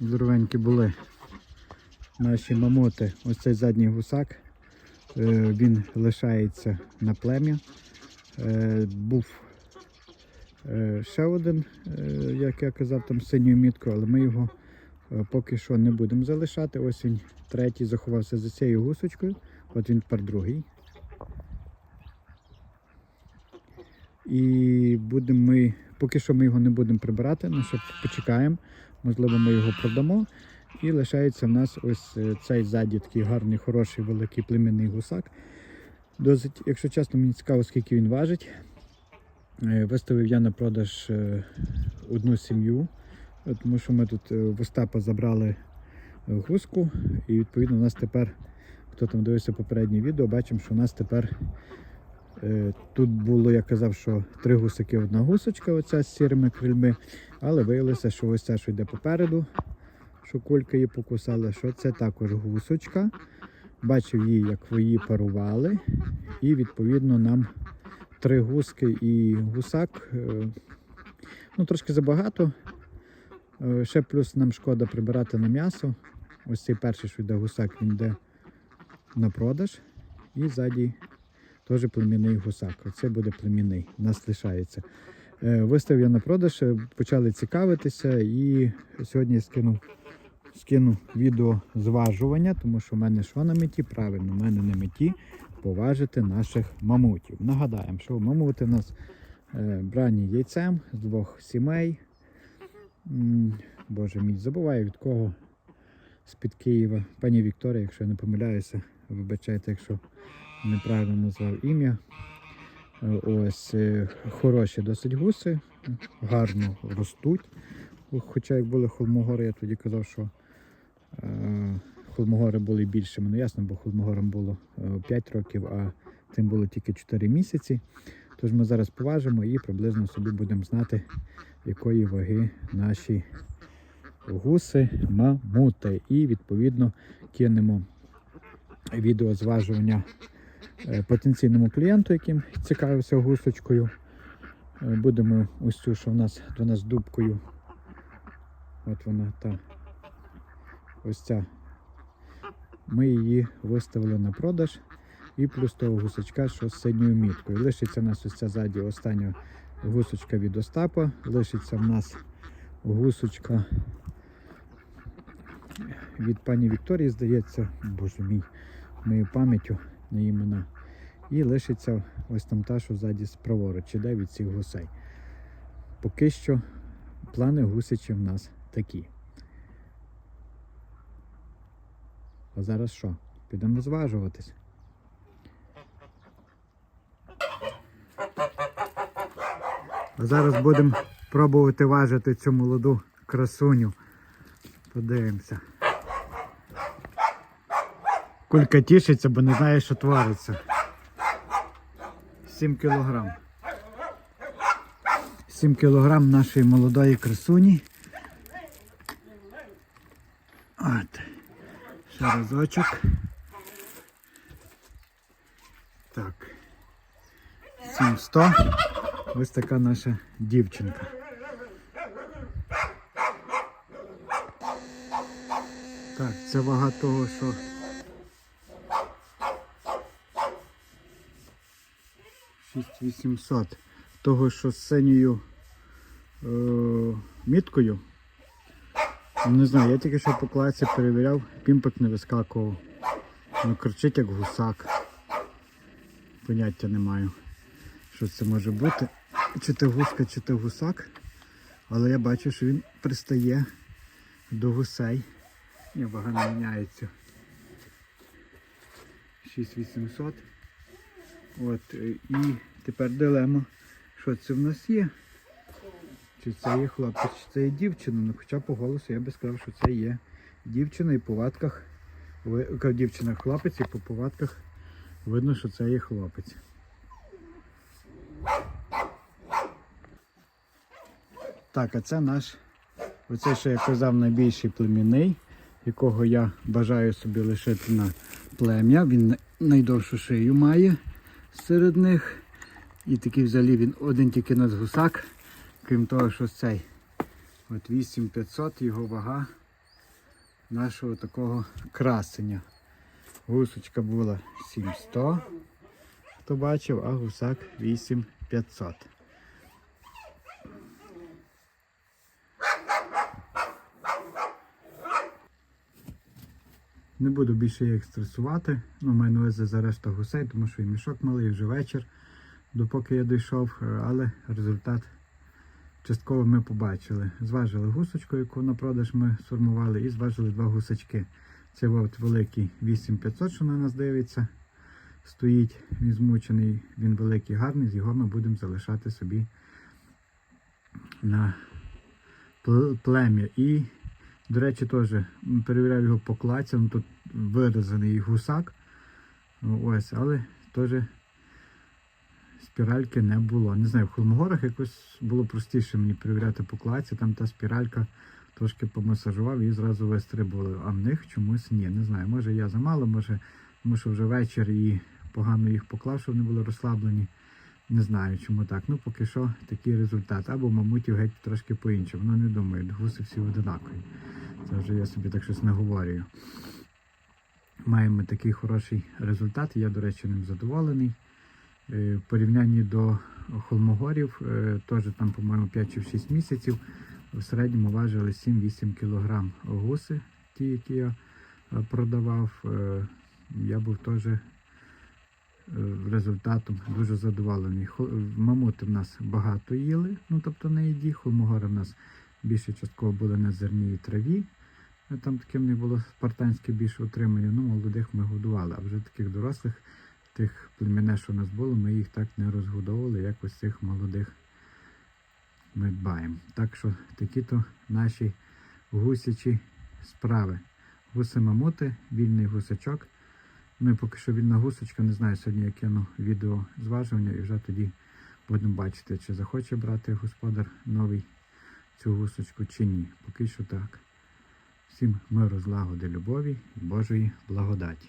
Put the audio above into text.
здоровенькі були наші мамоти. Ось цей задній гусак. Е, Він лишається на плем'я. Е, Був е, ще один, як я казав, там з синьою міткою, але ми його поки що не будемо залишати. Ось він третій заховався за цією гусочкою. От він тепер другий. І будемо ми, поки що ми його не будемо прибирати, ну що почекаємо. Можливо, ми його продамо. І лишається в нас ось е, цей ззаді такий гарний, хороший, великий племінний гусак. Досить, якщо чесно, мені цікаво, скільки він важить. Е, Виставив я на продаж е, одну сім'ю, тому що ми тут в Остапа забрали гуску, і відповідно у нас тепер, хто там дивився попереднє відео, бачимо, що у нас тепер тут було, я казав, що три гусаки, одна гусочка, оця з сірими крильми, але виявилося, що ось ця, що йде попереду, що кулька її покусала, що це також гусочка. Бачив її, як її парували, і відповідно нам три гуски і гусак. е, Ну, трошки забагато. Е, Ще плюс нам шкода прибирати на м'ясо. Ось цей перший, що йде гусак, він йде на продаж. І ззаді теж племінний гусак. Оце буде племінний, у нас лишається. Е, Виставив я на продаж, е, почали цікавитися, і сьогодні я скинув, скину відео зважування, тому що в мене що на меті? Правильно, в мене на меті поважити наших мамутів. Нагадаємо, що мамути в нас е, брані яйцем з двох сімей. Боже мій, забуваю від кого з-під Києва. Пані Вікторія, якщо я не помиляюся, вибачайте, якщо неправильно назвав ім'я. Е, Ось е, хороші досить гуси, гарно ростуть. Хоча як були холмогори, я тоді казав, що е, холмогори були більшими. Ну ясно, бо холмогорам було е, 5 років, а тим було тільки 4 місяці. Тож ми зараз поважимо і приблизно собі будемо знати, якої ваги наші гуси, мамути. І відповідно кинемо відео зважування потенційному клієнту, яким цікавився гусочкою. Е, Будемо ось цю, що в нас до нас дубкою. От вона та ось ця. Ми її виставили на продаж. І плюс того гусочка, що з синьою міткою. Лишиться в нас ось ця ззаді остання гусочка від Остапа. Лишиться в нас гусочка від пані Вікторії, здається, боже мій, мою пам'яттю на імена. І лишиться ось там та, що ззаді праворуч іде від цих гусей. Поки що плани гусячі в нас такі. А зараз що? Підемо зважуватись. А зараз будемо пробувати важити цю молоду красуню. Подивимося. Кулька тішиться, бо не знає, що твориться. 7 кілограм. 7 кілограм нашої молодої красуні. От. Ще разочок. Так. 700. Ось така наша дівчинка. Так, це вага того, що. Шість вісімсот. Того, що з синьою е, міткою. Не знаю, я тільки що по класі перевіряв, пімпик не вискакував. Ну, кричить як гусак. Поняття не маю, що це може бути. Чи це гуска, чи це гусак. Але я бачу, що він пристає до гусей. Ні, вага не міняється. 6800. От, е, і тепер дилема, що це в нас є. Чи це є хлопець, чи це є дівчина. Ну, хоча по голосу я би сказав, що це є дівчина і по ватках, дівчина хлопець і по повадках видно, що це є хлопець. Так, а це наш, оце, що я казав, найбільший племінний, якого я бажаю собі лишити на плем'я. Він найдовшу шию має серед них. І такий взагалі він один тільки нас гусак. Крім того, що цей от 8500 його вага нашого такого красення. Гусочка була 700, хто бачив, а гусак 8500. Не буду більше їх стресувати. Ну, маю на увазі за решту гусей, тому що і мішок малий, вже вечір, допоки я дійшов, е, але результат частково ми побачили. Зважили гусочку, яку на продаж ми сформували, і зважили два гусачки. Це от великий 8500, що на нас дивиться. Стоїть, він змучений, він великий, гарний, з його ми будемо залишати собі на пл- плем'я. І, до речі, теж перевіряв його по клацям, тут виразений гусак. Ну, Ось, але теж спіральки не було. Не знаю, в Холмогорах якось було простіше мені перевіряти по клаці, там та спіралька трошки помасажував і зразу вистрибували. А в них чомусь ні. Не знаю, може я замало, може, тому що вже вечір і погано їх поклав, щоб вони були розслаблені. Не знаю, чому так. Ну, поки що такий результат. Або мамутів геть трошки по-іншому. Ну, не думаю, гуси всі одинакові. Це вже я собі так щось наговорюю. Маємо такий хороший результат. Я, до речі, ним задоволений. Е, В порівнянні до холмогорів, е, теж там, по-моєму, 5 чи 6 місяців, в середньому важили 7-8 кг гуси, ті, які я е, продавав. Я був теж результатом дуже задоволений. Мамути в нас багато їли, ну тобто на їді, холмогори в нас більше частково були на зерні і траві. Е, Там таке в них було спартанське більше утримання. Ну, молодих ми годували, а вже таких дорослих, тих племінне, що у нас було, ми їх так не розгодовували, як ось цих молодих ми дбаємо. Так що такі-то наші гусячі справи. Гуси мамути, вільний гусачок. Ну і поки що вільна гусочка, не знаю, сьогодні я кину відео зважування і вже тоді будемо бачити, чи захоче брати господар новий цю гусочку чи ні. Поки що так. Всім миру, злагоди, любові і Божої благодаті.